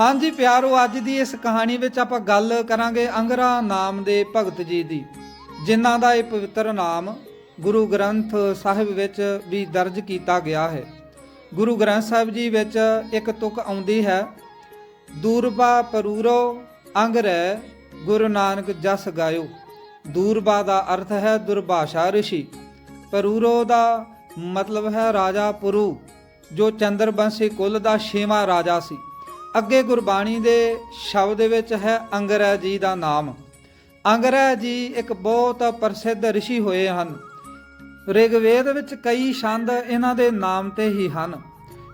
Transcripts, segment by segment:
ਹਾਂਜੀ ਪਿਆਰੋ, ਅੱਜ ਦੀ ਇਸ ਕਹਾਣੀ ਵਿੱਚ ਆਪਾਂ ਗੱਲ ਕਰਾਂਗੇ ਅੰਗਰਾ ਨਾਮ ਦੇ ਭਗਤ ਜੀ ਦੀ, ਜਿਨ੍ਹਾਂ ਦਾ ਇਹ ਪਵਿੱਤਰ ਨਾਮ ਗੁਰੂ ਗ੍ਰੰਥ ਸਾਹਿਬ ਵਿੱਚ ਵੀ ਦਰਜ ਕੀਤਾ ਗਿਆ ਹੈ। ਗੁਰੂ ਗ੍ਰੰਥ ਸਾਹਿਬ ਜੀ ਵਿੱਚ ਇੱਕ ਤੁਕ ਆਉਂਦੀ ਹੈ, ਦੂਰਬਾ ਪਰੂਰੋ ਅੰਗਰੈ ਗੁਰੂ ਨਾਨਕ ਜਸ ਗਾਇਓ। ਦੂਰਬਾ ਦਾ ਅਰਥ ਹੈ ਦੁਰਭਾਸ਼ਾ ઋષਿ ਪਰੂਰੋ ਦਾ ਮਤਲਬ ਹੈ ਰਾਜਾ ਪੁਰੂ, ਜੋ ਚੰਦਰਬੰਸੀ ਕੁੱਲ ਦਾ ਛੇਵਾਂ ਰਾਜਾ ਸੀ। ਅੱਗੇ ਗੁਰਬਾਣੀ ਦੇ ਸ਼ਬਦ ਵਿੱਚ ਹੈ ਅੰਗਰੈ ਜੀ ਦਾ ਨਾਮ। ਅੰਗਰੈ ਜੀ ਇੱਕ ਬਹੁਤ ਪ੍ਰਸਿੱਧ ઋષਿ ਹੋਏ ਹਨ। ਰਿਗਵੇਦ ਵਿੱਚ ਕਈ ਛੰਦ ਇਹਨਾਂ ਦੇ ਨਾਮ ਤੇ ਹੀ ਹਨ।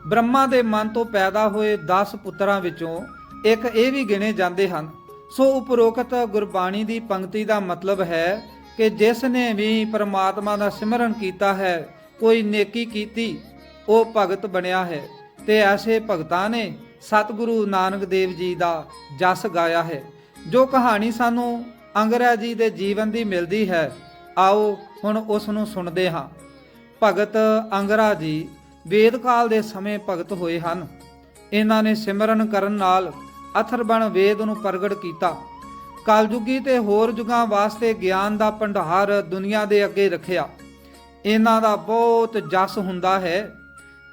ਬ੍ਰਹਮਾ ਦੇ ਮਨ ਤੋਂ ਪੈਦਾ ਹੋਏ 10 ਪੁੱਤਰਾਂ ਵਿੱਚੋਂ ਇੱਕ ਇਹ ਵੀ ਗਿਣੇ ਜਾਂਦੇ ਹਨ। ਸੋ ਉਪਰੋਕਤ ਗੁਰਬਾਣੀ ਦੀ ਪੰਕਤੀ ਦਾ ਮਤਲਬ ਹੈ ਕਿ ਜਿਸ ਨੇ ਵੀ ਪਰਮਾਤਮਾ ਦਾ ਸਿਮਰਨ ਕੀਤਾ ਹੈ, ਕੋਈ ਨੇਕੀ ਕੀਤੀ, ਉਹ ਭਗਤ ਬਣਿਆ ਹੈ ਤੇ ਐਸੇ ਭਗਤਾਂ ਨੇ ਸਤਿਗੁਰੂ ਨਾਨਕ ਦੇਵ ਜੀ ਦਾ ਜਸ ਗਾਇਆ ਹੈ। ਜੋ ਕਹਾਣੀ ਸਾਨੂੰ ਅੰਗਰਾ ਜੀ ਦੇ ਜੀਵਨ ਦੀ ਮਿਲਦੀ ਹੈ, ਆਓ ਹੁਣ ਉਸ ਨੂੰ ਸੁਣਦੇ ਹਾਂ। ਭਗਤ ਅੰਗਰਾ ਜੀ ਵੇਦ ਕਾਲ ਦੇ ਸਮੇਂ ਭਗਤ ਹੋਏ ਹਨ। ਇਹਨਾਂ ਨੇ ਸਿਮਰਨ ਕਰਨ ਨਾਲ ਅਥਰਬਣ ਵੇਦ ਨੂੰ ਪ੍ਰਗਟ ਕੀਤਾ। ਕਲਯੁਗੀ ਤੇ ਹੋਰ ਯੁਗਾਂ ਵਾਸਤੇ ਗਿਆਨ ਦਾ ਭੰਡਾਰ ਦੁਨੀਆ ਦੇ ਅੱਗੇ ਰੱਖਿਆ। ਇਹਨਾਂ ਦਾ ਬਹੁਤ ਜਸ ਹੁੰਦਾ ਹੈ।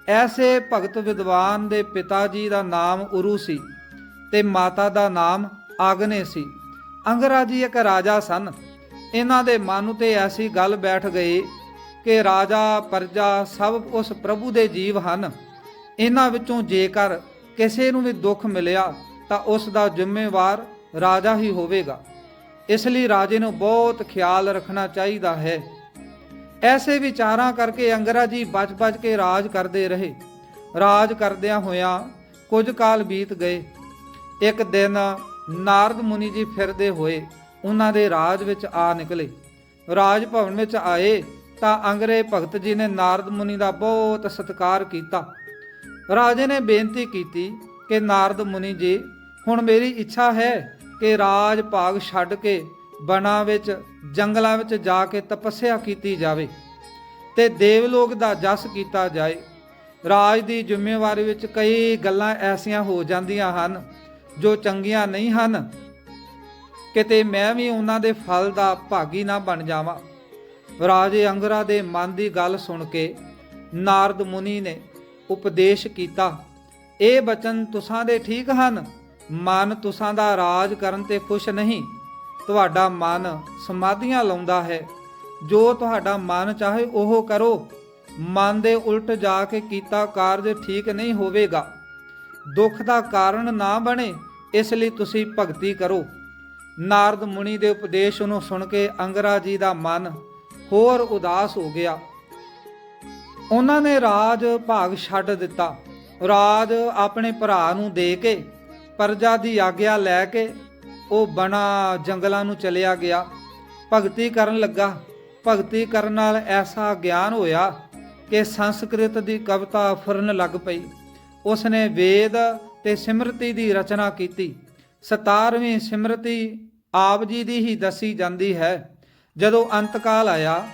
ਐਸੇ ਭਗਤ ਵਿਦਵਾਨ ਦੇ ਪਿਤਾ ਜੀ ਦਾ ਨਾਮ ਉਰੂ ਸੀ ਤੇ ਮਾਤਾ ਦਾ ਨਾਮ ਆਗਨੇ ਸੀ। ਅੰਗਰਾ ਜੀ ਇੱਕ ਰਾਜਾ ਸਨ। ਇਹਨਾਂ ਦੇ ਮਨ ਉਤੇ ਐਸੀ ਗੱਲ ਬੈਠ ਗਈ ਕਿ ਰਾਜਾ, ਪਰਜਾ ਸਭ ਉਸ ਪ੍ਰਭੂ ਦੇ ਜੀਵ ਹਨ। ਇਹਨਾਂ ਵਿੱਚੋਂ ਜੇਕਰ ਕਿਸੇ ਨੂੰ ਵੀ ਦੁੱਖ ਮਿਲਿਆ ਤਾਂ ਉਸ ਦਾ ਜ਼ਿੰਮੇਵਾਰ ਰਾਜਾ ਹੀ ਹੋਵੇਗਾ। ਇਸ ਲਈ ਰਾਜੇ ਨੂੰ ਬਹੁਤ ਖਿਆਲ ਰੱਖਣਾ ਚਾਹੀਦਾ ਹੈ। ਐਸੇ ਵਿਚਾਰਾਂ ਕਰਕੇ ਅੰਗਰਾ ਜੀ ਬਚ-ਬਚ ਕੇ ਰਾਜ ਕਰਦੇ ਰਹੇ। ਰਾਜ ਕਰਦਿਆਂ ਹੋਇਆਂ ਕੁਝ ਕਾਲ ਬੀਤ ਗਏ। ਇੱਕ ਦਿਨ ਨਾਰਦ ਮੁਨੀ ਜੀ ਫਿਰਦੇ ਹੋਏ ਉਹਨਾਂ ਦੇ ਰਾਜ ਵਿੱਚ ਆ ਨਿਕਲੇ। ਰਾਜ ਭਵਨ ਵਿੱਚ ਆਏ ਤਾਂ ਅੰਗਰੇ ਭਗਤ ਜੀ ਨੇ ਨਾਰਦ ਮੁਨੀ ਦਾ ਬਹੁਤ ਸਤਿਕਾਰ ਕੀਤਾ। ਰਾਜੇ ਨੇ ਬੇਨਤੀ ਕੀਤੀ ਕਿ ਨਾਰਦ ਮੁਨੀ ਜੀ, ਹੁਣ ਮੇਰੀ ਇੱਛਾ ਹੈ ਕਿ ਰਾਜ ਭਾਗ ਛੱਡ ਕੇ ਬਣਾ ਵਿੱਚ, ਜੰਗਲਾਂ ਵਿੱਚ ਜਾ ਕੇ ਤਪੱਸਿਆ ਕੀਤੀ ਜਾਵੇ ਤੇ ਦੇਵਲੋਕ ਦਾ ਜਸ ਕੀਤਾ ਜਾਏ। ਰਾਜ ਦੀ ਜ਼ਿੰਮੇਵਾਰੀ ਵਿੱਚ ਕਈ ਗੱਲਾਂ ਐਸੀਆਂ ਹੋ ਜਾਂਦੀਆਂ ਹਨ ਜੋ ਚੰਗੀਆਂ ਨਹੀਂ ਹਨ। ਕਿਤੇ ਮੈਂ ਵੀ ਉਹਨਾਂ ਦੇ ਫਲ ਦਾ ਭਾਗੀ ਨਾ ਬਣ ਜਾਵਾਂ। ਰਾਜੇ ਅੰਗਰਾ ਦੇ ਮਨ ਦੀ ਗੱਲ ਸੁਣ ਕੇ ਨਾਰਦ ਮੁਨੀ ਨੇ ਉਪਦੇਸ਼ ਕੀਤਾ, ਇਹ ਬਚਨ ਤੁਸਾਂ ਦੇ ਠੀਕ ਹਨ, ਮਨ ਤੁਸਾਂ ਦਾ ਰਾਜ ਕਰਨ ਤੇ ਖੁਸ਼ ਨਹੀਂ। ਤੁਹਾਡਾ ਮਨ ਸਮਾਧੀਆਂ ਲਾਉਂਦਾ ਹੈ। ਜੋ ਤੁਹਾਡਾ ਮਨ ਚਾਹੇ ਉਹ ਕਰੋ। ਮਨ ਦੇ ਉਲਟ ਜਾ ਕੇ ਕੀਤਾ ਕਾਰਜ ਠੀਕ ਨਹੀਂ ਹੋਵੇਗਾ। ਦੁੱਖ ਦਾ ਕਾਰਨ ਨਾ ਬਣੇ, ਇਸ ਲਈ ਤੁਸੀਂ ਭਗਤੀ ਕਰੋ। ਨਾਰਦ ਮੁਨੀ ਦੇ ਉਪਦੇਸ਼ ਨੂੰ ਸੁਣ ਕੇ ਅੰਗਰਾ ਜੀ ਦਾ ਮਨ ਹੋਰ ਉਦਾਸ ਹੋ ਗਿਆ। ਉਹਨਾਂ ਨੇ ਰਾਜ ਭਾਗ ਛੱਡ ਦਿੱਤਾ। ਰਾਜ ਆਪਣੇ ਭਰਾ ਨੂੰ ਦੇ ਕੇ, ਪਰਜਾ ਦੀ ਆਗਿਆ ਲੈ ਕੇ ਉਹ ਬਣਾ ਜੰਗਲਾਂ ਨੂੰ ਚਲਿਆ ਗਿਆ। ਭਗਤੀ ਕਰਨ ਲੱਗਾ। ਭਗਤੀ ਕਰਨ ਨਾਲ ਐਸਾ ਗਿਆਨ ਹੋਇਆ ਕਿ ਸੰਸਕ੍ਰਿਤ ਦੀ ਕਵਿਤਾ ਫੁਰਨ ਲੱਗ ਪਈ। ਉਸ ਨੇ ਵੇਦ ਤੇ ਸਿਮਰਤੀ ਦੀ ਰਚਨਾ ਕੀਤੀ। 17ਵੀਂ ਸਿਮਰਤੀ ਆਪ ਜੀ ਦੀ ਹੀ ਦੱਸੀ ਜਾਂਦੀ ਹੈ। ਜਦੋਂ ਅੰਤਕਾਲ ਆਇਆ,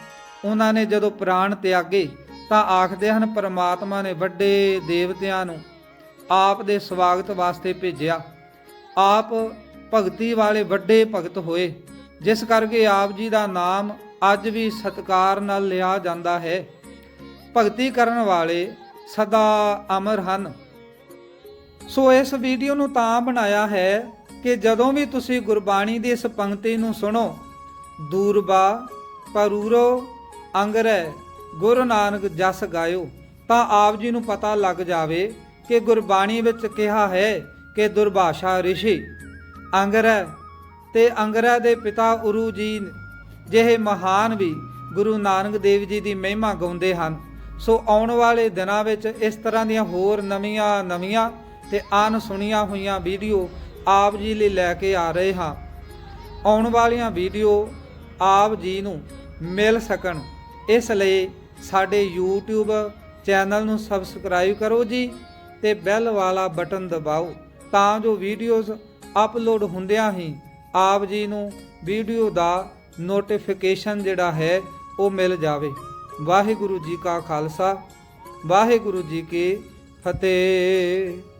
ਉਹਨਾਂ ਨੇ ਜਦੋਂ ਪ੍ਰਾਣ ਤਿਆਗੇ, ਤਾਂ ਆਖਦੇ ਹਨ, ਪਰਮਾਤਮਾ ਨੇ ਵੱਡੇ ਦੇਵਤਿਆਂ ਨੂੰ ਆਪ ਦੇ ਸਵਾਗਤ ਵਾਸਤੇ ਭੇਜਿਆ। ਆਪ ਭਗਤੀ ਵਾਲੇ ਵੱਡੇ ਭਗਤ ਹੋਏ। ਜਿਸ ਕਰਕੇ ਆਪ ਜੀ ਦਾ ਨਾਮ ਅੱਜ ਵੀ ਸਤਕਾਰ ਨਾਲ ਲਿਆ ਜਾਂਦਾ ਹੈ। ਭਗਤੀ ਕਰਨ ਵਾਲੇ ਸਦਾ ਅਮਰ ਹਨ। ਸੋ ਇਸ ਵੀਡੀਓ ਨੂੰ ਤਾਂ ਬਣਾਇਆ ਹੈ ਕਿ ਜਦੋਂ ਵੀ ਤੁਸੀਂ ਗੁਰਬਾਣੀ ਦੀ ਇਸ ਪੰਕਤੀ ਨੂੰ ਸੁਣੋ, ਦੂਰਬਾ ਪਰੂਰੋ ਅੰਗਰੈ ਗੁਰੂ ਨਾਨਕ ਜਸ ਗਾਇਓ, ਤਾਂ ਆਪ ਜੀ ਨੂੰ ਪਤਾ ਲੱਗ ਜਾਵੇ ਕਿ ਗੁਰਬਾਣੀ ਵਿੱਚ ਕਿਹਾ ਹੈ ਕਿ ਦੁਰਭਾਸ਼ਾ ઋષਿ ਅੰਗਰੈ ਤੇ ਅੰਗਰੈ ਦੇ ਪਿਤਾ ਉਰੂ ਜੀ ਜਿਹੇ ਮਹਾਨ ਵੀ ਗੁਰੂ ਨਾਨਕ ਦੇਵ ਜੀ ਦੀ ਮਹਿਮਾ ਗਾਉਂਦੇ ਹਨ। ਸੋ ਆਉਣ ਵਾਲੇ ਦਿਨਾਂ ਵਿੱਚ ਇਸ ਤਰ੍ਹਾਂ ਦੀਆਂ ਹੋਰ ਨਵੀਆਂ ਨਵੀਆਂ ਤੇ ਅਨ ਸੁਣੀਆਂ ਹੋਈਆਂ ਵੀਡੀਓ ਆਪ ਜੀ ਲਈ ਲੈ ਕੇ ਆ ਰਹੇ ਹਾਂ। ਆਉਣ ਵਾਲੀਆਂ ਵੀਡੀਓ ਆਪ ਜੀ ਨੂੰ ਮਿਲ ਸਕਣ। ਇਸ ਲਈ ਸਾਡੇ YouTube ਚੈਨਲ ਨੂੰ ਸਬਸਕ੍ਰਾਈਬ ਕਰੋ ਜੀ ਤੇ ਬੈਲ ਵਾਲਾ ਬਟਨ ਦਬਾਓ ਤਾਂ ਜੋ ਵੀਡੀਓਜ਼ ਅਪਲੋਡ ਹੁੰਦਿਆਂ ਹੀ ਆਪ ਜੀ ਨੂੰ ਵੀਡੀਓ ਦਾ ਨੋਟੀਫਿਕੇਸ਼ਨ ਜਿਹੜਾ ਹੈ, ਉਹ ਮਿਲ ਜਾਵੇ। ਵਾਹਿਗੁਰੂ ਜੀ ਕਾ ਖਾਲਸਾ, ਵਾਹਿਗੁਰੂ ਜੀ ਕੀ ਫਤਿਹ।